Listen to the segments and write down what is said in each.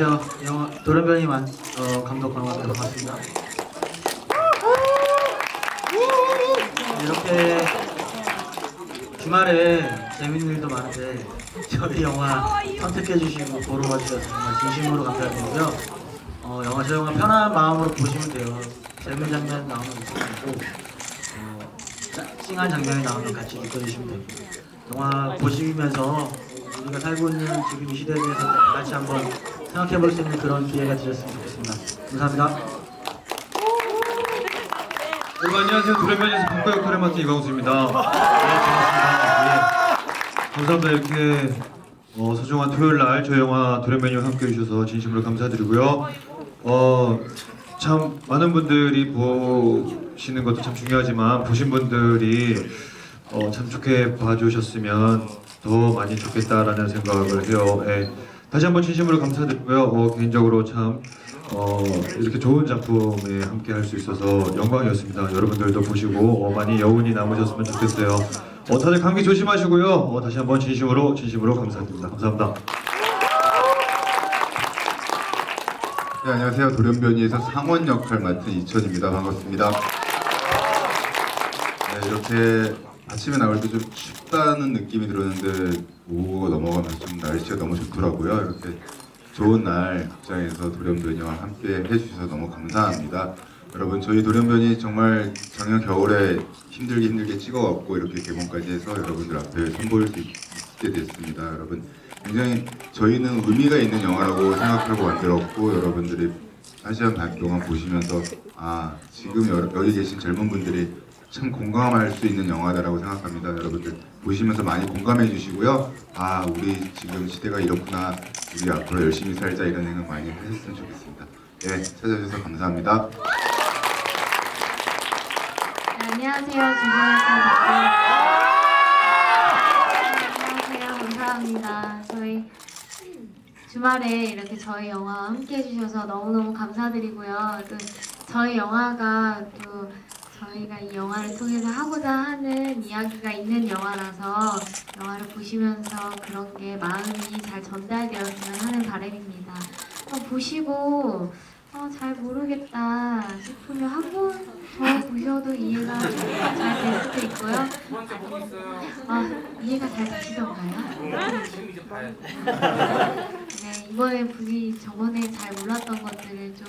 안녕하세요. 영화 도련변이 만 어, 감독 권호갑니다. 반갑습니다. 이렇게 주말에 재밌는 일도 많은데 저희 영화 선택해 주시고 보러 와주셔서 정말 진심으로 감사드리고요. 어, 영화 저 영화 편한 마음으로 보시면 돼요. 재밌는 장면 나오면 웃고 어, 짜- 찡한 장면이 나오면 같이 느껴주시면 되고 영화 보시면서 우리가 살고 있는 지금 이 시대에 대해서 다 같이 한번 생각해 볼 수 있는 그런 기회가 되셨으면 좋겠습니다. 감사합니다. 여러분 안녕하세요. 도련변에서 국가 역할을 맡은 이광수입니다. 네, 반갑습니다. 예. 감사합니다. 이렇게 어, 소중한 토요일 날 저희 영화 도련변이와 함께 해주셔서 진심으로 감사드리고요. 어, 참 많은 분들이 보시는 것도 참 중요하지만 보신 분들이 어, 참 좋게 봐주셨으면 더 많이 좋겠다라는 생각을 해요. 예. 다시 한번 진심으로 감사드리고요. 어, 개인적으로 참 어, 이렇게 좋은 작품에 함께 할 수 있어서 영광이었습니다. 여러분들도 보시고 어, 많이 여운이 남으셨으면 좋겠어요. 어, 다들 감기 조심하시고요. 어, 다시 한번 진심으로 진심으로 감사드립니다. 감사합니다. 네, 안녕하세요. 돌연변이에서 상원 역할 맡은 이천입니다. 반갑습니다. 네, 이렇게 아침에 나올 때 좀 춥다는 느낌이 들었는데 오후가 넘어가면서 좀 날씨가 너무 좋더라고요. 이렇게 좋은 날 극장에서 돌연변이와 함께 해주셔서 너무 감사합니다. 여러분 저희 돌연변이 정말 작년 겨울에 힘들게 힘들게 찍어왔고 이렇게 개봉까지 해서 여러분들 앞에 선보일 수 있게 됐습니다. 여러분 굉장히 저희는 의미가 있는 영화라고 생각하고 만들었고 여러분들이 한 시간 반 동안 보시면서 아 지금 여, 여기 계신 젊은 분들이 참 공감할 수 있는 영화다라고 생각합니다. 여러분들 보시면서 많이 공감해 주시고요. 아 우리 지금 시대가 이렇구나. 우리 앞으로 열심히 살자 이런 생각 많이 하셨으면 좋겠습니다. 네 찾아주셔서 감사합니다. 네, 안녕하세요. 주부에서 안녕하세요. 감사합니다. 저희 주말에 이렇게 저희 영화와 함께 해주셔서 너무너무 감사드리고요. 또 저희 영화가 또 저희가 이 영화를 통해서 하고자 하는 이야기가 있는 영화라서 영화를 보시면서 그런 게 마음이 잘 전달되었으면 하는 바람입니다. 어, 보시고 어, 잘 모르겠다 싶으면 한 번 더 보셔도 이해가 잘 될 수도 있고요. 아, 이해가 잘 되시던가요? 네, 이번에 분이 저번에 잘 몰랐던 것들을 좀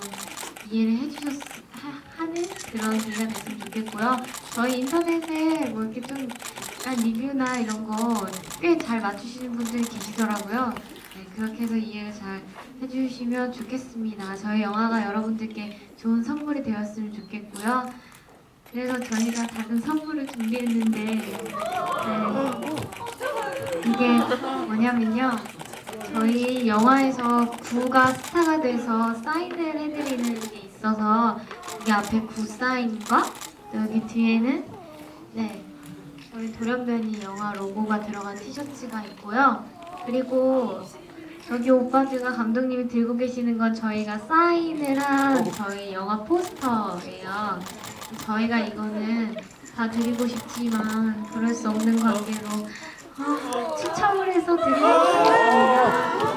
이해를 해주셨 하- 하는 그런 됐 좋겠고요. 저희 인터넷에 뭐 이렇게 좀 약간 리뷰나 이런 거 꽤 잘 맞추시는 분들이 계시더라고요. 네, 그렇게 해서 이해를 잘 해주시면 좋겠습니다. 저희 영화가 여러분들께 좋은 선물이 되었으면 좋겠고요. 그래서 저희가 작은 선물을 준비했는데 네, 이게 뭐냐면요. 저희 영화에서 구가 스타가 돼서 사인을 해드리는 게 있어서 여기 앞에 구 사인과 또 여기 뒤에는 네 저희 돌연변이 영화 로고가 들어간 티셔츠가 있고요. 그리고 저기 오빠들과 감독님이 들고 계시는 건 저희가 사인을 한 저희 영화 포스터예요. 저희가 이거는 다 드리고 싶지만 그럴 수 없는 관계로 아, 추첨을 해서 드리겠습니다.